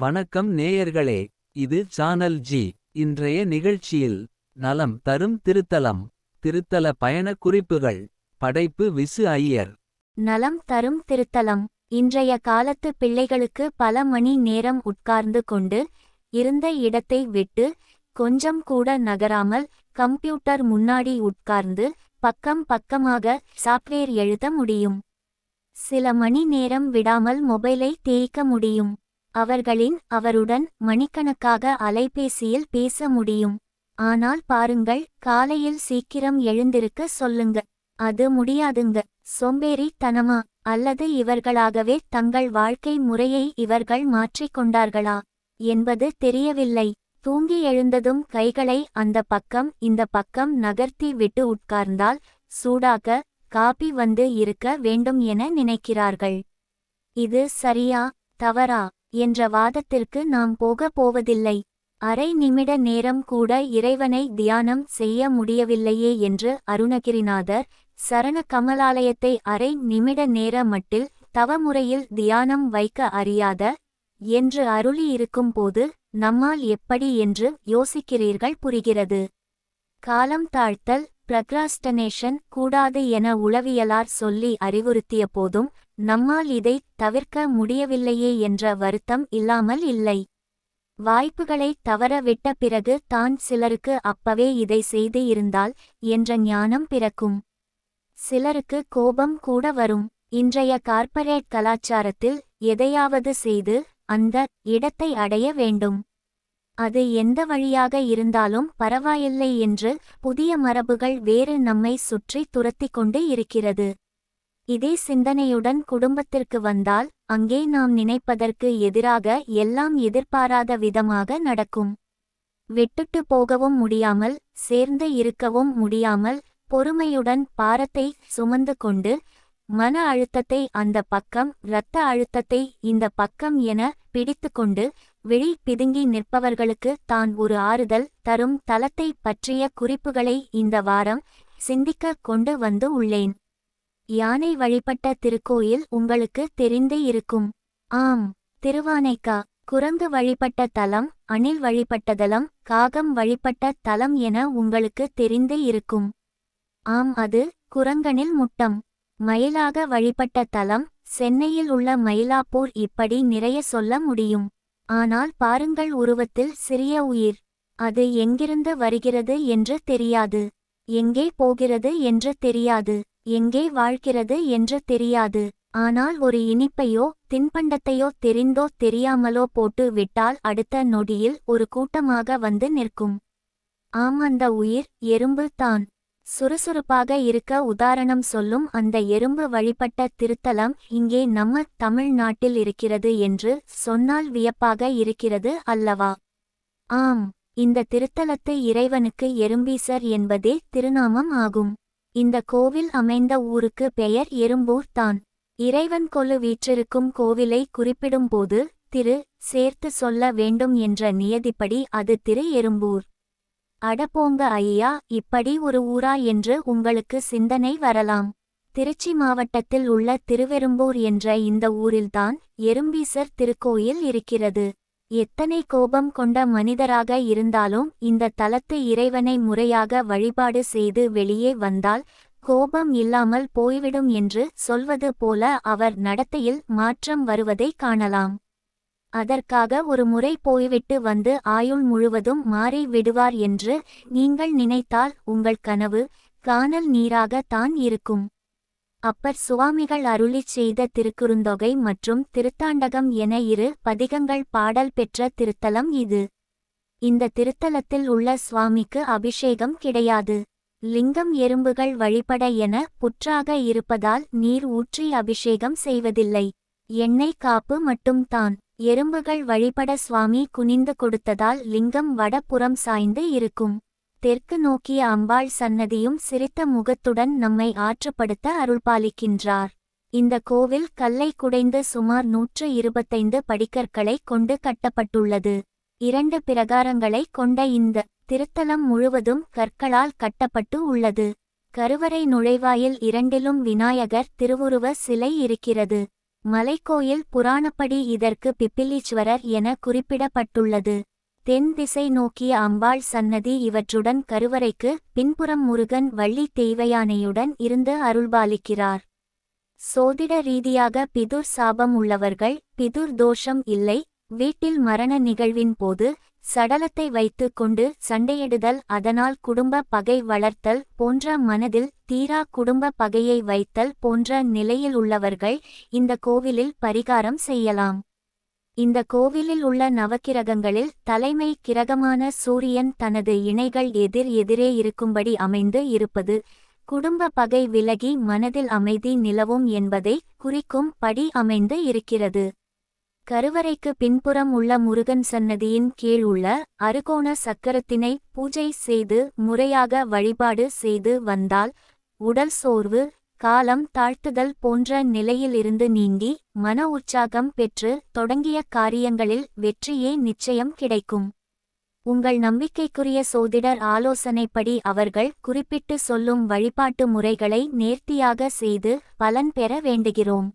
வணக்கம் நேயர்களே இது சானல் ஜி இன்றைய நிகழ்ச்சியில் நலம் தரும் திருத்தலம் திருத்தல பயணக் குறிப்புகள் படைப்பு விசு ஐயர். நலம் தரும் திருத்தலம். இன்றைய காலத்து பிள்ளைகளுக்கு பல மணி நேரம் உட்கார்ந்து கொண்டு இருந்த இடத்தை விட்டு கொஞ்சம் கூட நகராமல் கம்ப்யூட்டர் முன்னாடி உட்கார்ந்து பக்கம் பக்கமாக சாப்ட்வேர் எழுத முடியும். சில மணி நேரம் விடாமல் மொபைலை தேய்க்க முடியும். அவர்களின் அவருடன் மணிக்கணக்காக அலைபேசியில் பேச முடியும். ஆனால் பாருங்கள் காலையில் சீக்கிரம் எழுந்திருக்க சொல்லுங்க. அது முடியாதுங்க. சோம்பேறித்தனமா? அல்லது இவர்களாகவே தங்கள் வாழ்க்கை முறையை இவர்கள் மாற்றிக் கொண்டார்களா? என்பது தெரியவில்லை. தூங்கி எழுந்ததும் கைகளை அந்த பக்கம் இந்த பக்கம் நகர்த்தி விட்டு உட்கார்ந்தால் சூடாக காபி வந்து இருக்க வேண்டும் என நினைக்கிறார்கள். இது சரியா? தவறா? என்ற வாதத்திற்கு நாம் போக போவதில்லை. அரை நிமிட நேரம் கூட இறைவனை தியானம் செய்ய முடியவில்லையே என்று அருணகிரிநாதர் சரண கமலாலயத்தை அரை நிமிட நேர மட்டில் தவமுறையில் தியானம் வைக்க அறியாத என்று அருளியிருக்கும் போது நம்மால் எப்படி என்று யோசிக்கிறீர்கள் புரிகிறது. காலம் தாழ்த்தல் பிரக்ராஸ்டனேஷன் கூடாது என உளவியலார் சொல்லி அறிவுறுத்திய போதும் நம்மால் இதை தவிர்க்க முடியவில்லையே என்ற வருத்தம் இல்லாமல் இல்லை. வாய்ப்புகளை தவற விட்ட பிறகு தான் சிலருக்கு அப்பவே இதை செய்து இருந்தால் என்ற ஞானம் பிறக்கும். சிலருக்கு கோபம் கூட வரும். இன்றைய கார்ப்பரேட் கலாச்சாரத்தில் எதையாவது செய்து அந்த இடத்தை அடைய வேண்டும். அது எந்த வழியாக இருந்தாலும் பரவாயில்லை என்று புதிய மரபுகள் வேறு நம்மை சுற்றி துரத்திக் கொண்டு இருக்கிறது. இதே சிந்தனையுடன் குடும்பத்திற்கு வந்தால் அங்கே நாம் நினைப்பதற்கு எதிராக எல்லாம் எதிர்பாராத விதமாக நடக்கும். விட்டுட்டு போகவும் முடியாமல் சேர்ந்து இருக்கவும் முடியாமல் பொறுமையுடன் பாரத்தை சுமந்து கொண்டு மன அழுத்தத்தை அந்த பக்கம் இரத்த அழுத்தத்தை இந்த பக்கம் என பிடித்துக்கொண்டு விழி பிதுங்கி நிற்பவர்களுக்கு தான் ஒரு ஆறுதல் தரும் தளத்தை பற்றிய குறிப்புகளை இந்த வாரம் சிந்திக்க கொண்டு வந்து உள்ளேன். யானை வழிபட்ட திருக்கோயில் உங்களுக்கு தெரிந்தே இருக்கும். ஆம் திருவானைக்கா. குரங்கு வழிபட்ட தலம் அணில் வழிபட்ட தலம் காகம் வழிபட்ட தலம் என உங்களுக்கு தெரிந்தே இருக்கும். ஆம் அது குரங்கனில் முட்டம். மயிலாக வழிபட்ட தலம் சென்னையில் உள்ள மயிலாப்பூர் இப்படி நிறைய சொல்ல முடியும். ஆனால் பாருங்கள் உருவத்தில் சிறிய உயிர். அது எங்கிருந்து வருகிறது என்று தெரியாது. எங்கே போகிறது என்று தெரியாது. எங்கே வாழ்கிறது என்று தெரியாது. ஆனால் ஒரு இனிப்பையோ தின்பண்டத்தையோ தெரிந்தோ தெரியாமலோ போட்டு விட்டால் அடுத்த நொடியில் ஒரு கூட்டமாக வந்து நிற்கும். ஆம் அந்த உயிர் எறும்பு தான் சுறுசுறுப்பாக இருக்க உதாரணம் சொல்லும் அந்த எறும்பு வழிபட்ட திருத்தலம் இங்கே நம்ம தமிழ்நாட்டில் இருக்கிறது என்று சொன்னால் வியப்பாக இருக்கிறது அல்லவா? ஆம் இந்த திருத்தலத்து இறைவனுக்கு எறும்பீசர் என்பதே திருநாமம் ஆகும். இந்த கோவில் அமைந்த ஊருக்கு பெயர் எறும்பூர் தான். இறைவன் கொலு வீற்றிருக்கும் கோவிலை குறிப்பிடும்போது திரு சேர்த்து சொல்ல வேண்டும் என்ற நியதிப்படி அது திரு எறும்பூர். அடப்போங்க ஐயா இப்படி ஒரு ஊரா என்று உங்களுக்கு சிந்தனை வரலாம். திருச்சி மாவட்டத்தில் உள்ள திருவெரும்பூர் என்ற இந்த ஊரில்தான் எறும்பீசர் திருக்கோயில் இருக்கிறது. எத்தனை கோபம் கொண்ட மனிதராக இருந்தாலும் இந்த தலத்து இறைவனை முறையாக வழிபாடு செய்து வெளியே வந்தால் கோபம் இல்லாமல் போய்விடும் என்று சொல்வது போல அவர் நடத்தையில் மாற்றம் வருவதை காணலாம். அதற்காக ஒரு முறை போய்விட்டு வந்து ஆயுள் முழுவதும் மாறி விடுவார் என்று நீங்கள் நினைத்தால் உங்கள் கனவு காணல் நீராக தான் இருக்கும். அப்பர் சுவாமிகள் அருளிச் செய்த திருக்குறுந்தொகை மற்றும் திருத்தாண்டகம் என இரு பதிகங்கள் பாடல் பெற்ற திருத்தலம் இது. இந்த திருத்தலத்தில் உள்ள சுவாமிக்கு அபிஷேகம் கிடையாது. லிங்கம் எறும்புகள் வழிபட என புற்றாக இருப்பதால் நீர் ஊற்றி அபிஷேகம் செய்வதில்லை. எண்ணெய் காப்பு மட்டும்தான் எறும்புகள் வழிபட சுவாமி குனிந்து கொடுத்ததால் லிங்கம் வடபுறம் சாய்ந்து இருக்கும். தெற்கு நோக்கிய அம்பாள் சன்னதியும் சிரித்த முகத்துடன் நம்மை ஆற்றுப்படுத்த அருள்பாலிக்கின்றார். இந்த கோவில் கல்லை குடைந்து சுமார் நூற்று இருபத்தைந்து படிக்கற்களை கொண்டு கட்டப்பட்டுள்ளது. இரண்டு பிரகாரங்களை கொண்ட இந்த திருத்தலம் முழுவதும் கற்களால் கட்டப்பட்டு உள்ளது. கருவறை நுழைவாயில் இரண்டிலும் விநாயகர் திருவுருவ சிலை இருக்கிறது. மலைக்கோயில் புராணப்படி இதற்கு பிப்பிலீஸ்வரர் என குறிப்பிடப்பட்டுள்ளது. தென் திசை நோக்கிய அம்பாள் சன்னதி இவற்றுடன் கருவறைக்கு பின்புறம் முருகன் வள்ளி தெய்வயானையுடன் இருந்து அருள்பாலிக்கிறார். சோதிட ரீதியாக பிதுர் சாபம் உள்ளவர்கள் பிதுர் தோஷம் இல்லை வீட்டில் மரண நிகழ்வின் போது சடலத்தை வைத்து கொண்டு சண்டையிடுதல் அதனால் குடும்ப பகை வளர்த்தல் போன்ற மனதில் தீரா குடும்ப பகையை வைத்தல் போன்ற நிலையில் உள்ளவர்கள் இந்த கோவிலில் பரிகாரம் செய்யலாம். இந்த கோவிலில் உள்ள நவக்கிரகங்களில் தலைமை கிரகமான சூரியன் தனது இணைகள் எதிர் எதிரே இருக்கும்படி அமைந்து இருப்பது குடும்ப பகை விலகி மனதில் அமைதி நிலவும் என்பதை குறிக்கும் படி அமைந்து இருக்கிறது. கருவறைக்கு பின்புறம் உள்ள முருகன் சன்னதியின் கீழ் உள்ள அருகோண சக்கரத்தினை பூஜை செய்து முறையாக வழிபாடு செய்து வந்தால் உடல் சோர்வு காலம் தாழ்த்துதல் போன்ற நிலையிலிருந்து நீங்கி மன உற்சாகம் பெற்று தொடங்கிய காரியங்களில் வெற்றியே நிச்சயம் கிடைக்கும். உங்கள் நம்பிக்கைக்குரிய சோதிடர் ஆலோசனைப்படி அவர்கள் குறிப்பிட்டு சொல்லும் வழிபாட்டு முறைகளை நேர்த்தியாக செய்து பலன் பெற வேண்டுகிறோம்.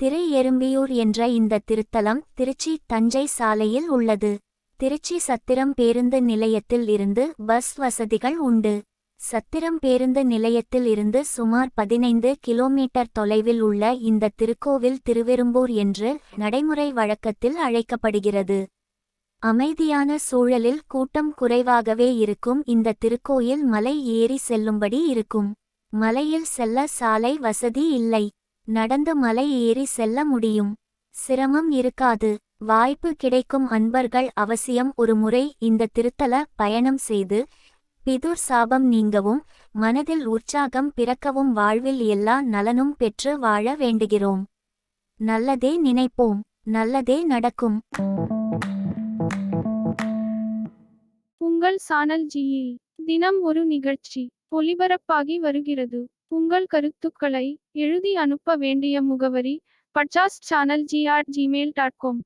திரு எறும்பியூர் என்ற இந்த திருத்தலம் திருச்சி தஞ்சை சாலையில் உள்ளது. திருச்சி சத்திரம் பேருந்து நிலையத்தில் இருந்து பஸ் வசதிகள் உண்டு. சத்திரம் பேருந்து நிலையத்தில் இருந்து சுமார் பதினைந்து கிலோமீட்டர் தொலைவில் உள்ள இந்த திருக்கோவில் திருவெரும்பூர் என்று நடைமுறை வழக்கத்தில் அழைக்கப்படுகிறது. அமைதியான சூழலில் கூட்டம் குறைவாகவே இருக்கும் இந்த திருக்கோயில் மலை ஏறி செல்லும்படி இருக்கும். மலையில் செல்ல சாலை வசதி இல்லை. நடந்து மலை ஏறி செல்ல முடியும். சிரமம் இருக்காது. வாய்ப்பு கிடைக்கும் அன்பர்கள் அவசியம். ஒரு முறை இந்த திருத்தல பயணம் செய்து பிதுர் சாபம் நீங்கவும் மனதில் உற்சாகம் பிறக்கவும் வாழ்வில் எல்லா நலனும் பெற்று வாழ வேண்டுகிறோம். நல்லதே நினைப்போம். நல்லதே நடக்கும். உங்கள் சானல் ஜியில் தினம் ஒரு நிகழ்ச்சி. ஒளிபரப்பாகி வருகிறது. உங்கள் கருத்துக்களை எழுதி அனுப்ப வேண்டிய முகவரி பட்சாஸ் channel G at Gmail dot com